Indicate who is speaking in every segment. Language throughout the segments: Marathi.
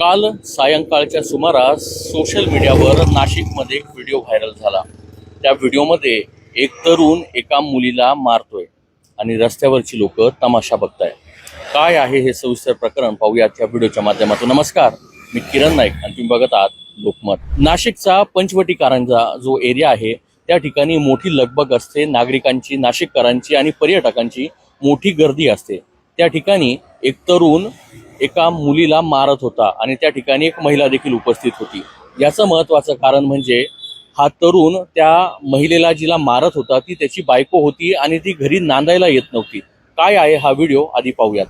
Speaker 1: काल सायंकाळच्या सुमारास सोशल मीडियावर नाशिकमध्ये एक व्हिडिओ व्हायरल झाला. त्या व्हिडिओमध्ये एक तरुण एका मुलीला मारतोय आणि रस्त्यावरची लोक तमाशा बघताय काय आहे हे सविस्तर प्रकरण पाहूयात या व्हिडिओच्या माध्यमातून. नमस्कार मी किरण नाईक आणि तुम्ही बघत आहात लोकमत. नाशिकचा पंचवटी कारंजा जो एरिया आहे त्या ठिकाणी मोठी लगबग असते. नागरिकांची नाशिककरांची आणि पर्यटकांची मोठी गर्दी असते. त्या ठिकाणी एक तरुण एका मुलीला मारत होता आणि त्या ठिकाणी एक महिला देखील उपस्थित होती. याचं महत्वाचं कारण म्हणजे हा तरुण त्या महिलेला जिला मारत होता ती त्याची बायको होती आणि ती घरी नांदायला येत नव्हती. काय आहे हा व्हिडिओ? आधी पाहूयात.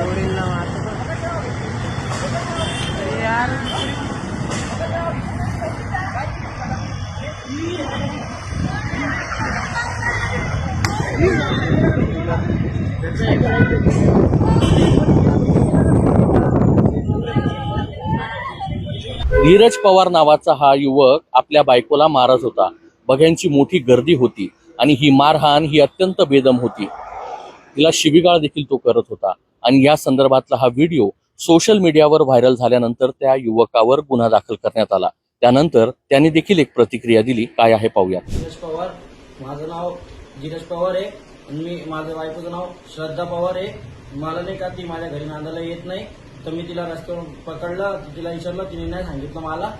Speaker 2: मारतो यार
Speaker 1: धीरज पवार नावाचा हा युवक आपल्या बायकोला मारत होता. बघ्यांची मोठी गर्दी होती आणि ही मारहाण ही अत्यंत बेदम होती. तिला शिबिगाळ देखील तो करत होता. आणि या संदर्भातला हा व्हिडिओ सोशल मीडियावर व्हायरल झाल्यानंतर त्या युवकावर गुन्हा दाखल करण्यात आला. त्यानंतर त्यांनी देखील एक प्रतिक्रिया दिली. काय आहे पाहूया
Speaker 2: धीरज पवार माझं नाव धीरज पवार आहे. आणि मी माझ्या बायकोचं नाव श्रद्धा पवार आहे. मला नाही का ती माझ्या घरी नांदायला येत नाही. तर मी तिला रस्त्यावर पकडलं तिला विचारलं तिने नाही सांगितलं मला.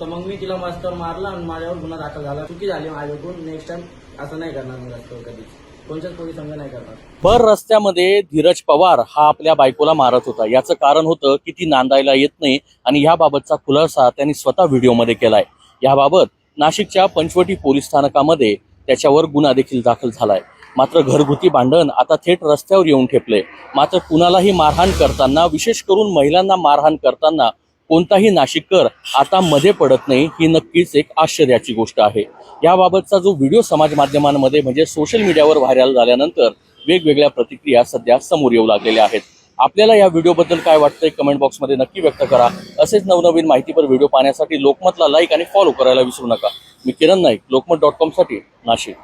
Speaker 2: तर मग मी तिला रस्त्यावर मारला आणि माझ्यावर गुन्हा दाखल झाला. चुकी झाली माझ्याकडून. नेक्स्ट टाइम असं नाही करणार मी रस्त्यावर कधीच. कोणत्याच पोलीस नाही करणार.
Speaker 1: भर रस्त्यामध्ये धीरज पवार हा आपल्या बायकोला मारत होता. याचं कारण होतं की ती नांदायला येत नाही आणि याबाबतचा खुलासा त्यांनी स्वतः व्हिडिओमध्ये केलाय. याबाबत नाशिकच्या पंचवटी पोलीस स्थानकामध्ये त्याच्यावर गुन्हा देखील दाखल झालाय. मात्र घरगुती भांडण आता थेट रस्त्यावर येऊन ठेपले मात्र कुणालाही मारहाण करताना विशेष करून महिलांना मारहाण करताना कोणताही नाशिककर आता मध्ये पडत नाही ही नक्कीच एक आश्चर्याची गोष्ट आहे. याबाबतचा जो व्हिडिओ समाज माध्यमांमध्ये म्हणजे सोशल मीडियावर व्हायरल झाल्यानंतर वेगवेगळ्या प्रतिक्रिया सध्या समोर येऊ लागलेल्या आहेत. आपल्याला या व्हिडिओबद्दल काय वाटतंय कमेंट बॉक्समध्ये नक्की व्यक्त करा. असेच नवनवीन माहितीपर व्हिडिओ पाहण्यासाठी लोकमतला लाईक आणि फॉलो करायला विसरू नका. मी किरण नाईक लोकमत डॉट कॉमसाठी नाशिक.